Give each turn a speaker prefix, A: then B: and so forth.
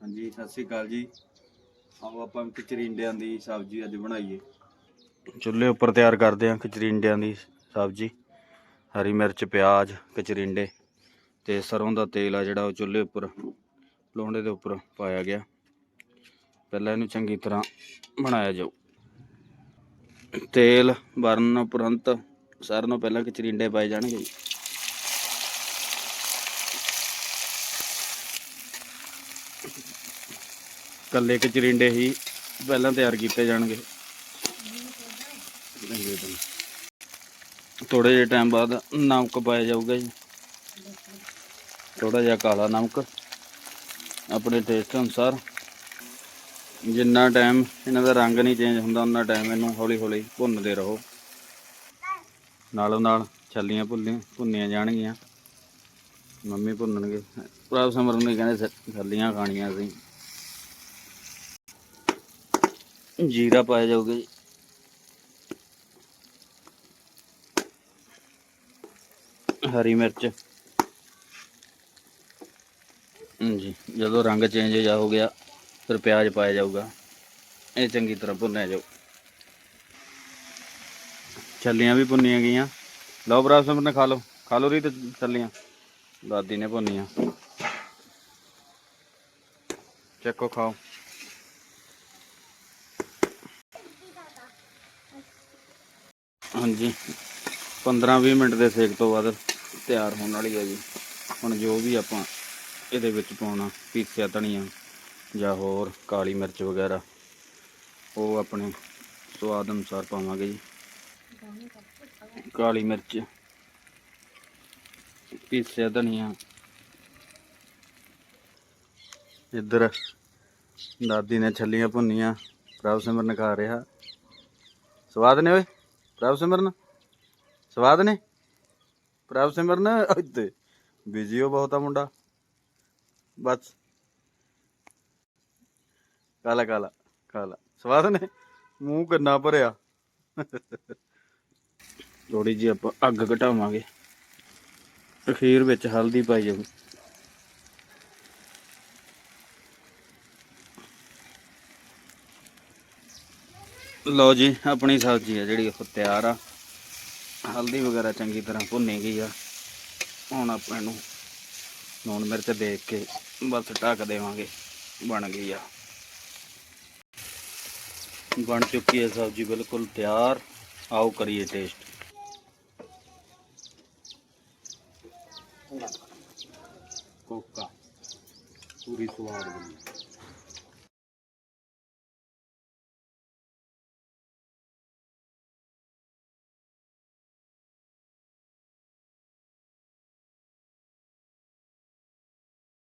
A: ਹਾਂਜੀ, ਸਤਿ ਸ੍ਰੀ ਅਕਾਲ ਜੀ। ਆਓ ਆਪਾਂ ਕਚਰਿੰਡਿਆਂ ਦੀ ਸਬਜ਼ੀ ਅੱਜ ਬਣਾਈਏ। ਚੁੱਲ੍ਹੇ ਉੱਪਰ ਤਿਆਰ ਕਰਦੇ ਹਾਂ ਕਚਰਿੰਡਿਆਂ ਦੀ ਸਬਜ਼ੀ। ਹਰੀ ਮਿਰਚ, ਪਿਆਜ਼ ਕਚਰਿੰਡੇ ਤੇ ਸਰੋਂ ਦਾ ਤੇਲ ਆ ਜਿਹੜਾ ਉਹ ਚੁੱਲ੍ਹੇ ਉੱਪਰ ਲੋਂਡੇ ਦੇ ਉੱਪਰ ਪਾਇਆ ਗਿਆ। ਪਹਿਲਾਂ ਇਹਨੂੰ ਚੰਗੀ ਤਰ੍ਹਾਂ ਬਣਾਇਆ ਜਾਊ। ਤੇਲ ਬਰਨ ਉਪਰੰਤ ਸਾਰਿਆਂ ਨੂੰ ਪਹਿਲਾਂ ਕਚਰਿੰਡੇ ਪਾਏ ਜਾਣਗੇ ਜੀ ਕੱਲੇ ਕਚਰਿੰਡੇ ਹੀ ਪਹਿਲਾਂ ਤਿਆਰ ਕੀਤੇ ਜਾਣਗੇ। ਥੋੜੇ ਜਿਹੇ ਟਾਈਮ ਬਾਅਦ ਨਮਕ ਪਾਇਆ ਜਾਊਗਾ ਜੀ। ਥੋੜਾ ਜਿਹਾ ਕਾਲਾ ਨਮਕ ਆਪਣੇ ਟੇਸਟ ਅਨੁਸਾਰ। ਜਿੰਨਾ ਟਾਈਮ ਇਹਨਾਂ ਦਾ ਰੰਗ ਨਹੀਂ ਚੇਂਜ ਹੁੰਦਾ ਉਹਨਾਂ ਟਾਈਮ ਇਹਨੂੰ ਹੌਲੀ ਹੌਲੀ ਭੁੰਨਦੇ ਰਹੋ। ਨਾਲੋਂ ਨਾਲ ਛੱਲੀਆਂ ਭੁੱਲੀਆਂ ਭੁੰਨੀਆਂ ਜਾਣਗੀਆਂ। ਮੰਮੀ ਭੁੰਨਣਗੇ। ਪ੍ਰਭ ਸਮਰ ਨੇ ਕਹਿੰਦੇ ਛ- ਛੱਲੀਆਂ ਖਾਣੀਆਂ ਅਸੀਂ। ਜੀਰਾ ਪਾਇਆ ਜਾਊਗਾ ਜੀ ਹਰੀ ਮਿਰਚ ਜੀ ਜਦੋਂ ਰੰਗ ਚੇਂਜ ਜਾ ਹੋ ਗਿਆ ਫਿਰ ਪਿਆਜ਼ ਪਾਇਆ ਜਾਊਗਾ ਇਹ ਚੰਗੀ ਤਰ੍ਹਾਂ ਭੁੰਨਿਆ ਜਾਊ ਛੱਲੀਆਂ ਵੀ ਭੁੰਨੀਆਂ ਗਈਆਂ ਲਓ ਬਰਾ ਸਮਰ ਨੇ ਖਾ ਲਓ ਖਾ ਲਓ ਰੀ ਤੇ ਛੱਲੀਆਂ ਦਾਦੀ ਨੇ ਭੁੰਨੀਆਂ ਚੱਕੋ ਖਾਓ ਹਾਂਜੀ। 15-20 ਮਿੰਟ ਦੇ ਸੇਕ ਤੋਂ ਬਾਅਦ ਤਿਆਰ ਹੋਣ ਵਾਲੀ ਹੈ ਜੀ। ਹੁਣ ਜੋ ਵੀ ਆਪਾਂ ਇਹਦੇ ਵਿੱਚ ਪਾਉਣਾ, ਪੀਸਿਆ ਧਨੀਆ ਜਾਂ ਹੋਰ ਕਾਲੀ ਮਿਰਚ ਵਗੈਰਾ, ਉਹ ਆਪਣੇ ਸਵਾਦ ਅਨੁਸਾਰ ਪਾਵਾਂਗੇ ਜੀ। ਕਾਲੀ ਮਿਰਚ, ਪੀਸਿਆ ਧਨੀਆ, ਇੱਧਰ ਦਾਦੀ ਨੇ ਛੱਲੀਆਂ ਭੁੰਨੀਆਂ, ਪ੍ਰਭ ਸਿਮਰਨ ਖਾ ਰਿਹਾ। ਸਵਾਦ ਨੇ ਓਏ? ਪ੍ਰਭ ਸਿਮਰਨ? ਸਵਾਦ ਨੇ? ਪ੍ਰਭ ਸਿਮਰਨ ਇੱਥੇ ਬਿਜ਼ੀ ਹੋ ਬਹੁਤਾ ਮੁੰਡਾ। ਬਸ। ਕਾਲਾ ਕਾਲਾ ਕਾਲਾ ਸਵਾਦ ਨੇ? ਮੂੰਹ ਕਿੰਨਾ ਭਰਿਆ। ਥੋੜੀ ਜੀ ਆਪਾਂ ਅੱਗ ਘਟਾਵਾਂਗੇ। ਅਖੀਰ ਵਿੱਚ ਹਲਦੀ ਪਾਈ ਜਾਊ ਲਓ ਜੀ, ਆਪਣੀ ਸਬਜ਼ੀ ਆ ਜਿਹੜੀ ਉਹ ਤਿਆਰ ਆ। ਹਲਦੀ ਵਗੈਰਾ ਚੰਗੀ ਤਰ੍ਹਾਂ ਭੁੰਨੀ ਗਈ ਆ। ਹੁਣ ਆਪਾਂ ਇਹਨੂੰ ਲੂਣ ਮਿਰਚ ਦੇ ਕੇ ਬਸ ਢੱਕ ਦੇਵਾਂਗੇ, ਬਣ ਗਈ ਆ। ਬਣ ਚੁੱਕੀ ਹੈ ਸਬਜ਼ੀ ਬਿਲਕੁਲ ਤਿਆਰ। ਆਓ ਕਰੀਏ ਟੇਸਟ ਕੋਕਾ। ਪੂਰੀ ਸਵਾਦ ਬਣੀ।